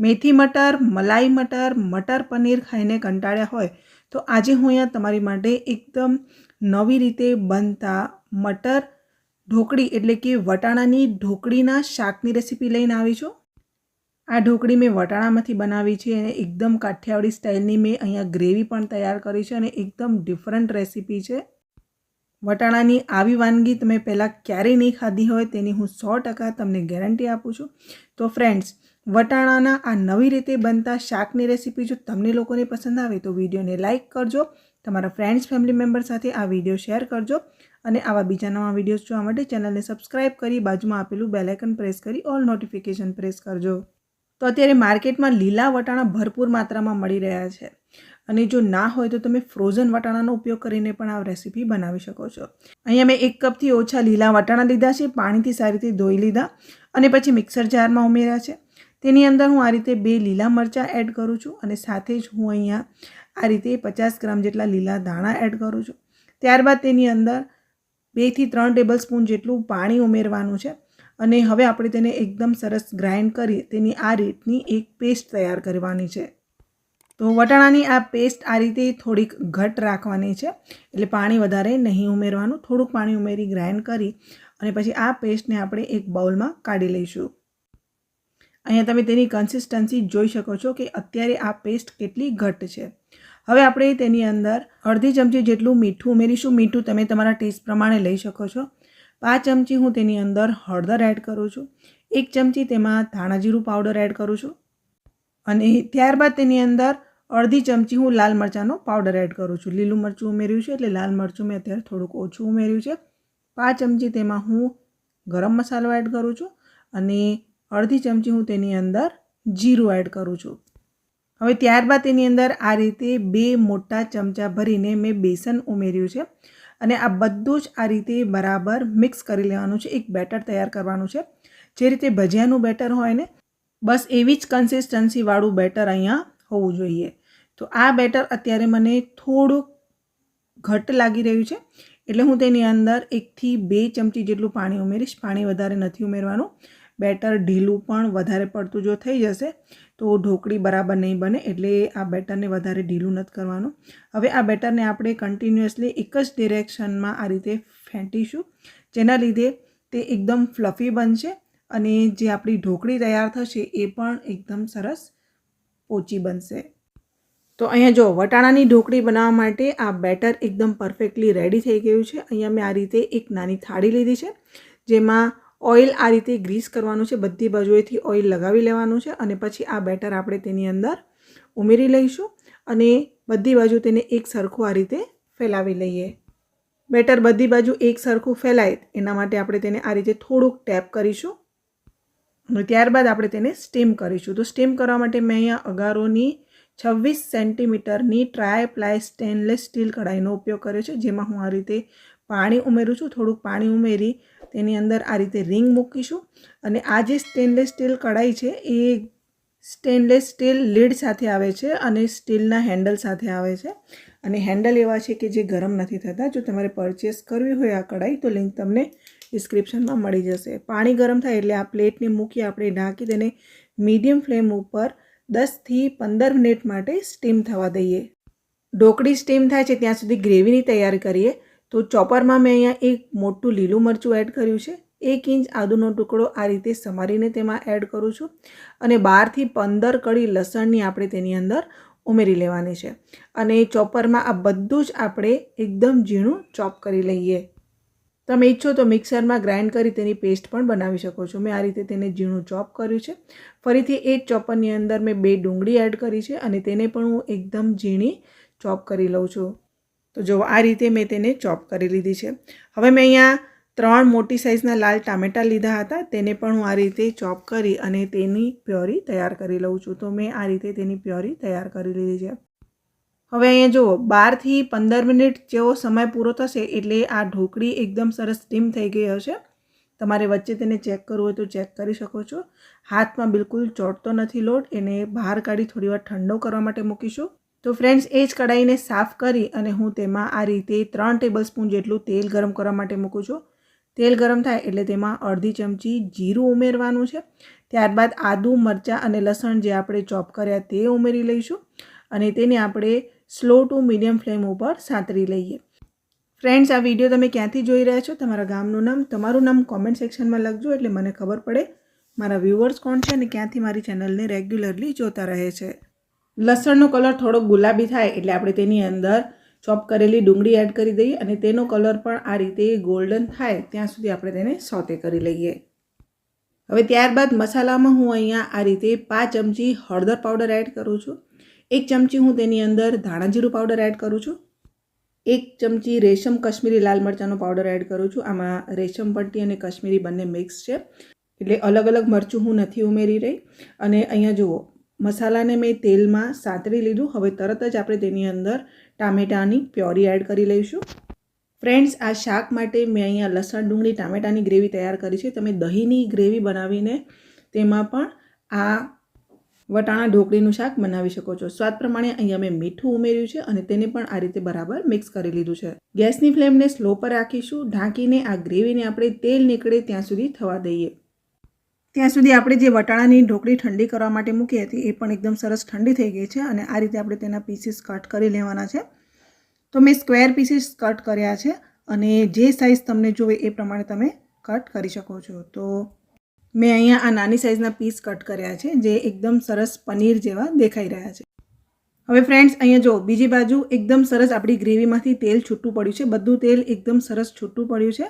મેથી મટર, મલાઈ મટર મટર પનીર ખાઈને કંટાળ્યા હોય તો આજે હું અહીંયા તમારી માટે એકદમ નવી રીતે બનતા મટર ઢોકળી એટલે કે વટાણાની ઢોકળીના શાકની રેસીપી લઈને આવી છું. આ ઢોકળી મેં વટાણામાંથી બનાવી છે અને એકદમ કાઠિયાવાડી સ્ટાઇલની મેં અહીંયા ગ્રેવી પણ તૈયાર કરી છે અને એકદમ ડિફરન્ટ રેસીપી છે. વટાણાની આવી વાનગી તમે પહેલાં ક્યારેય નહીં ખાધી હોય તેની હું સો ટકા તમને ગેરંટી આપું છું. તો ફ્રેન્ડ્સ વટાણાના આ નવી રીતે બનતા શાકની રેસીપી જો તમને લોકોને પસંદ આવે તો વિડીયોને લાઇક કરજો, તમારા ફ્રેન્ડ્સ, ફેમિલી મેમ્બર સાથે આ વીડિયો શેર કરજો અને આવા બીજા નવા વિડીયોઝ જોવા માટે ચેનલને સબસ્ક્રાઇબ કરી બાજુમાં આપેલું બેલાઇકન પ્રેસ કરી ઓલ નોટિફિકેશન પ્રેસ કરજો. તો અત્યારે માર્કેટમાં લીલા વટાણા ભરપૂર માત્રામાં મળી રહ્યા છે અને જો ના હોય તો તમે ફ્રોઝન વટાણાનો ઉપયોગ કરીને પણ આ રેસીપી બનાવી શકો છો. અહીંયા મેં એક કપથી ઓછા લીલા વટાણા લીધા છે, પાણીથી સારી રીતે ધોઈ લીધા અને પછી મિક્સર જારમાં ઉમેર્યા છે. તેની અંદર હું આ રીતે બે લીલા મરચાં એડ કરું છું અને સાથે જ હું અહીંયા આ રીતે પચાસ ગ્રામ જેટલા લીલા દાણા એડ કરું છું. ત્યારબાદ તેની અંદર બેથી ત્રણ ટેબલ સ્પૂન જેટલું પાણી ઉમેરવાનું છે અને હવે આપણે તેને એકદમ સરસ ગ્રાઇન્ડ કરી તેની આ રીતની એક પેસ્ટ તૈયાર કરવાની છે. તો વટાણાની આ પેસ્ટ આ રીતે થોડીક ઘટ રાખવાની છે એટલે પાણી વધારે નહીં ઉમેરવાનું, થોડુંક પાણી ઉમેરી ગ્રાઇન્ડ કરી અને પછી આ પેસ્ટને આપણે એક બાઉલમાં કાઢી લઈશું. અહીંયા તમે તેની કન્સિસ્ટન્સી જોઈ શકો છો કે અત્યારે આ પેસ્ટ કેટલી ઘટ છે. હવે આપણે તેની અંદર અડધી ચમચી જેટલું મીઠું ઉમેરીશું. મીઠું તમે તમારા ટેસ્ટ પ્રમાણે લઈ શકો છો. પાંચ ચમચી હું તેની અંદર હળદર એડ કરું છું. એક ચમચી તેમાં ધાણાજીરું પાવડર એડ કરું છું. અને ત્યારબાદ તેની અંદર અડધી ચમચી હું લાલ મરચાંનો પાવડર એડ કરું છું. લીલું મરચું ઉમેર્યું છે એટલે લાલ મરચું મેં અત્યારે થોડુંક ઓછું ઉમેર્યું છે. પાંચ ચમચી તેમાં હું ગરમ મસાલો એડ કરું છું. અને અડધી ચમચી હું તેની અંદર જીરું એડ કરું છું. હવે ત્યારબાદ તેની અંદર આ રીતે બે મોટા ચમચા ભરીને મેં બેસન ઉમેર્યું છે અને આ બધું જ આ રીતે બરાબર મિક્સ કરી લેવાનું છે. એક બેટર તૈયાર કરવાનું છે. જે રીતે ભજીયાનું બેટર હોય ને, બસ એવી જ કન્સિસ્ટન્સીવાળું બેટર અહીંયા હોવું જોઈએ. તો આ બેટર અત્યારે મને થોડુંક ઘટ લાગી રહ્યું છે. એટલે હું તેની અંદર એકથી બે ચમચી જેટલું પાણી ઉમેરીશ. પાણી વધારે નથી ઉમેરવાનું. બેટર ઢીલું પણ વધારે પડતું જો થઈ જશે, તો ઢોકળી બરાબર નહીં બને એટલે આ બેટરને વધારે ઢીલું નથી કરવાનું. હવે આ બેટરને આપણે કન્ટિન્યુઅસલી એક જ ડિરેક્શનમાં આ રીતે ફેંટીશું, જેના લીધે તે એકદમ ફ્લફી બનશે અને જે આપણી ઢોકળી તૈયાર થશે એ પણ એકદમ સરસ પોચી બનશે. તો અહીંયા જો વટાણાની ઢોકળી બનાવવા માટે આ બેટર એકદમ પરફેક્ટલી રેડી થઈ ગયું છે. અહીંયા મેં આ રીતે એક નાની થાળી લીધી છે, જેમાં ઓઇલ આ રીતે ગ્રીસ કરવાનું છે, બધી બાજુએથી ઓઇલ લગાવી લેવાનું છે અને પછી આ બેટર આપણે તેની અંદર ઉમેરી લઈશું અને બધી બાજુ તેને એક સરખું આ રીતે ફેલાવી લઈએ. બેટર બધી બાજુ એક સરખું ફેલાય એના માટે આપણે તેને આ રીતે થોડુંક ટેપ કરીશું અને ત્યારબાદ આપણે તેને સ્ટીમ કરીશું. તો સ્ટીમ કરવા માટે મેં અહીંયા અગારોની છવ્વીસ સેન્ટીમીટરની ટ્રાય પ્લાય સ્ટેનલેસ સ્ટીલ કઢાઈનો ઉપયોગ કર્યો છે, જેમાં હું આ રીતે પાણી ઉમેરું છું. થોડુંક પાણી ઉમેરી તેની અંદર આ રીતે રિંગ મૂકીશું. અને આ જે સ્ટેનલેસ સ્ટીલ કઢાઈ છે, એ સ્ટેનલેસ સ્ટીલ લીડ સાથે આવે છે અને સ્ટીલના હેન્ડલ સાથે આવે છે. અને હેન્ડલ એવા છે કે જે ગરમ નથી થતા. જો તમારે પરચેસ કરવી હોય આ કઢાઈ, તો લિંક તમને ડિસ્ક્રિપ્શનમાં મળી જશે. પાણી ગરમ થાય એટલે આ પ્લેટને મૂકી આપણે ઢાંકી તેને મીડિયમ ફ્લેમ ઉપર દસથી પંદર મિનિટ માટે સ્ટીમ થવા દઈએ. ઢોકળી સ્ટીમ થાય છે, ત્યાં સુધી ગ્રેવીની તૈયારી કરીએ. તો ચોપરમાં મેં અહીંયા એક મોટું લીલું મરચું એડ કર્યું છે. એક ઇંચ આદુનો ટુકડો આ રીતે સમારીને તેમાં એડ કરું છું અને બારથી પંદર કળી લસણની આપણે તેની અંદર ઉમેરી લેવાની છે. અને ચોપરમાં આ બધું જ આપણે એકદમ ઝીણું ચોપ કરી લઈએ. તમે ઈચ્છો તો મિક્સરમાં ગ્રાઇન્ડ કરી તેની પેસ્ટ પણ બનાવી શકો છો. મેં આ રીતે તેને ઝીણું ચોપ કર્યું છે. ફરીથી એ જ ચોપરની અંદર મેં બે ડુંગળી એડ કરી છે અને તેને પણ હું એકદમ ઝીણી ચોપ કરી લઉં છું. તો જો આ રીતે મેં તેને ચોપ કરી લીધી છે. હવે મેં અહીંયા ત્રણ મોટી સાઇઝના લાલ ટામેટાં લીધા હતા, તેને પણ હું આ રીતે ચોપ કરી અને તેની પ્યોરી તૈયાર કરી લઉં છું. તો મેં આ રીતે તેની પ્યોરી તૈયાર કરી લીધી છે. હવે અહીંયા જુઓ બારથી પંદર મિનિટ જેવો સમય પૂરો થશે એટલે આ ઢોકળી એકદમ સરસ સ્ટીમ થઈ ગઈ હશે. તમારે વચ્ચે તેને ચેક કરવું હોય તો ચેક કરી શકો છો. હાથમાં બિલકુલ ચોટતો નથી લોટ, એને બહાર કાઢી થોડીવાર ઠંડો કરવા માટે મૂકીશું. તો ફ્રેન્ડ્સ એ જ કઢાઈને સાફ કરી અને હું તેમાં આ રીતે ત્રણ ટેબલ સ્પૂન જેટલું તેલ ગરમ કરવા માટે મૂકું છું. તેલ ગરમ થાય એટલે તેમાં અડધી ચમચી જીરું ઉમેરવાનું છે. ત્યારબાદ આદું, મરચાં અને લસણ જે આપણે ચોપ કર્યા તે ઉમેરી લઈશું અને તેને આપણે સ્લો ટુ મીડિયમ ફ્લેમ ઉપર સાંતરી લઈએ. ફ્રેન્ડ્સ આ વીડિયો તમે ક્યાંથી જોઈ રહ્યા છો? તમારા ગામનું નામ, તમારું નામ કોમેન્ટ સેક્શનમાં લખજો એટલે મને ખબર પડે મારા વ્યૂવર્સ કોણ છે અને ક્યાંથી મારી ચેનલને રેગ્યુલરલી જોતા રહે છે. લસણનો કલર થોડો ગુલાબી થાય એટલે આપણે તેની અંદર ચોપ કરેલી ડુંગળી એડ કરી દઈએ અને તેનો કલર પણ આ રીતે ગોલ્ડન થાય ત્યાં સુધી આપણે તેને સોતે કરી લઈએ. હવે ત્યારબાદ મસાલામાં હું અહીંયા આ રીતે પાંચ ચમચી હળદર પાવડર એડ કરું છું. એક ચમચી હું તેની અંદર ધાણા જીરું પાવડર એડ કરું છું. એક ચમચી રેશમ કશ્મીરી લાલ મરચાંનો પાવડર એડ કરું છું. આમાં રેશમ પટ્ટી અને કશ્મીરી બંને મિક્સ છે. એટલે અલગ અલગ મરચું હું નથી ઉમેરી રહી. અને અહીંયા જુઓ મસાલાને મેં તેલમાં સાંતળી લીધું. હવે તરત જ આપણે તેની અંદર ટામેટાની પ્યોરી એડ કરી લઈશું. ફ્રેન્ડ્સ, આ શાક માટે મેં અહીંયા લસણ, ડુંગળી, ટામેટાની ગ્રેવી તૈયાર કરી છે. તમે દહીંની ગ્રેવી બનાવીને તેમાં પણ આ વટાણા ઢોકળીનું શાક બનાવી શકો છો. સ્વાદ પ્રમાણે અહીંયા મેં મીઠું ઉમેર્યું છે અને તેને પણ આ રીતે બરાબર મિક્સ કરી લીધું છે. ગેસની ફ્લેમને સ્લો પર રાખીશું. ઢાંકીને આ ગ્રેવીને આપણે તેલ નીકળે ત્યાં સુધી થવા દઈએ. ત્યાં સુધી આપણે જે વટાણાની ઢોકળી ઠંડી કરવા માટે મૂકી હતી, એ પણ એકદમ સરસ ઠંડી થઈ ગઈ છે અને આ રીતે આપણે તેના પીસીસ કટ કરી લેવાના છે. તો મેં સ્ક્વેર પીસીસ કટ કર્યા છે અને જે સાઇઝ તમને જોવે એ પ્રમાણે તમે કટ કરી શકો છો. તો મેં અહીંયા આ નાની સાઇઝના પીસ કટ કર્યા છે, જે એકદમ સરસ પનીર જેવા દેખાઈ રહ્યા છે. હવે ફ્રેન્ડ્સ અહીંયા જો બીજી બાજુ એકદમ સરસ આપણી ગ્રેવીમાંથી તેલ છૂટું પડ્યું છે, બધું તેલ એકદમ સરસ છૂટું પડ્યું છે.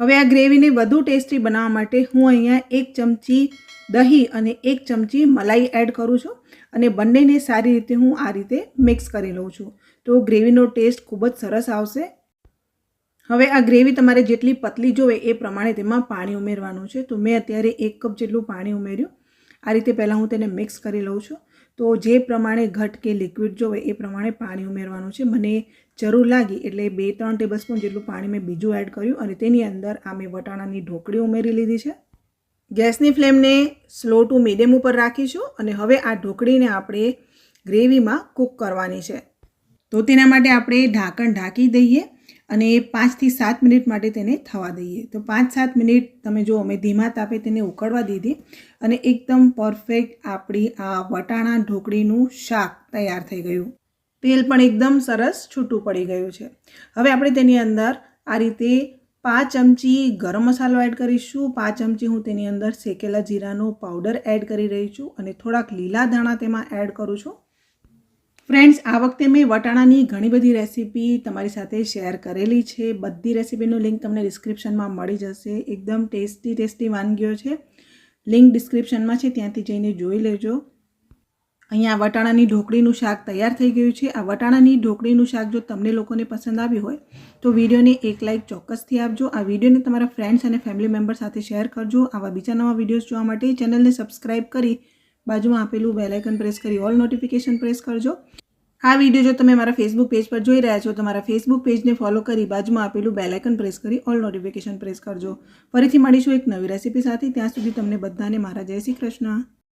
હવે આ ગ્રેવીને વધુ ટેસ્ટી બનાવવા માટે હું અહીંયા એક ચમચી દહીં અને એક ચમચી મલાઈ એડ કરું છું અને બંનેને સારી રીતે હું આ રીતે મિક્સ કરી લઉં છું. તો ગ્રેવીનો ટેસ્ટ ખૂબ જ સરસ આવશે. હવે આ ગ્રેવી તમારે જેટલી પતલી જોવે એ પ્રમાણે તેમાં પાણી ઉમેરવાનું છે. તો મેં અત્યારે એક કપ જેટલું પાણી ઉમેર્યું. આ રીતે પહેલાં હું તેને મિક્સ કરી લઉં છું. તો જે પ્રમાણે ઘટ કે લિક્વિડ જોવે એ પ્રમાણે પાણી ઉમેરવાનું છે. મને જરૂર લાગી એટલે બે ત્રણ ટેબલસ્પૂન જેટલું પાણી મેં બીજું એડ કર્યું અને તેની અંદર આ મેં વટાણાની ઢોકળી ઉમેરી લીધી છે. ગેસની ફ્લેમને સ્લો ટુ મીડિયમ ઉપર રાખીશું અને હવે આ ઢોકળીને આપણે ગ્રેવીમાં કૂક કરવાની છે. તો તેના માટે આપણે ઢાંકણ ઢાંકી દઈએ અને પાંચથી સાત મિનિટ માટે તેને થવા દઈએ. તો પાંચ સાત મિનિટ તમે જો અમે ધીમા તાપે તેને ઉકળવા દીધી અને એકદમ પરફેક્ટ આપણી આ વટાણા ઢોકળીનું શાક તૈયાર થઈ ગયું. તેલ પણ એકદમ સરસ છૂટું પડી ગયું છે. હવે આપણે તેની અંદર આ રીતે પાંચ ચમચી ગરમ મસાલો એડ કરીશું. પાંચ ચમચી હું તેની અંદર શેકેલા જીરાનો પાવડર એડ કરી રહી છું અને થોડાક લીલા ધાણા તેમાં એડ કરું છું. ફ્રેન્ડ્સ આ વખતે મેં વટાણાની ઘણી બધી રેસીપી તમારી સાથે શેર કરેલી છે. બધી રેસીપીનું લિંક તમને ડિસ્ક્રિપ્શનમાં મળી જશે. એકદમ ટેસ્ટી ટેસ્ટી વાનગીઓ છે. લિંક ડિસ્ક્રિપ્શનમાં છે. ત્યાંથી જઈને જોઈ લેજો. અહીંયા વટાણાની ઢોકળીનું શાક તૈયાર થઈ ગયું છે. આ વટાણાની ઢોકળીનું શાક જો તમને લોકોને પસંદ આવ્યું હોય, તો વિડીયોને એક લાઇક ચોક્કસથી આપજો. આ વિડીયોને તમારા ફ્રેન્ડ્સ અને ફેમિલી મેમ્બર સાથે શેર કરજો. આવા બીજા નવા વિડીયોઝ જોવા માટે ચેનલને સબસ્ક્રાઇબ કરી બાજુમાં આપેલું બેલાઇકન પ્રેસ કરી ઓલ નોટિફિકેશન પ્રેસ કરજો. આ વીડિયો જો તમે મારા ફેસબુક પેજ પર જોઈ રહ્યા છો, તો મારા ફેસબુક પેજને ફોલો કરી બાજુમાં આપેલું બેલાઇકન પ્રેસ કરી ઓલ નોટિફિકેશન પ્રેસ કરજો. ફરીથી મળીશું એક નવી રેસીપી સાથે. ત્યાં સુધી તમને બધાને મારા જય શ્રી કૃષ્ણ.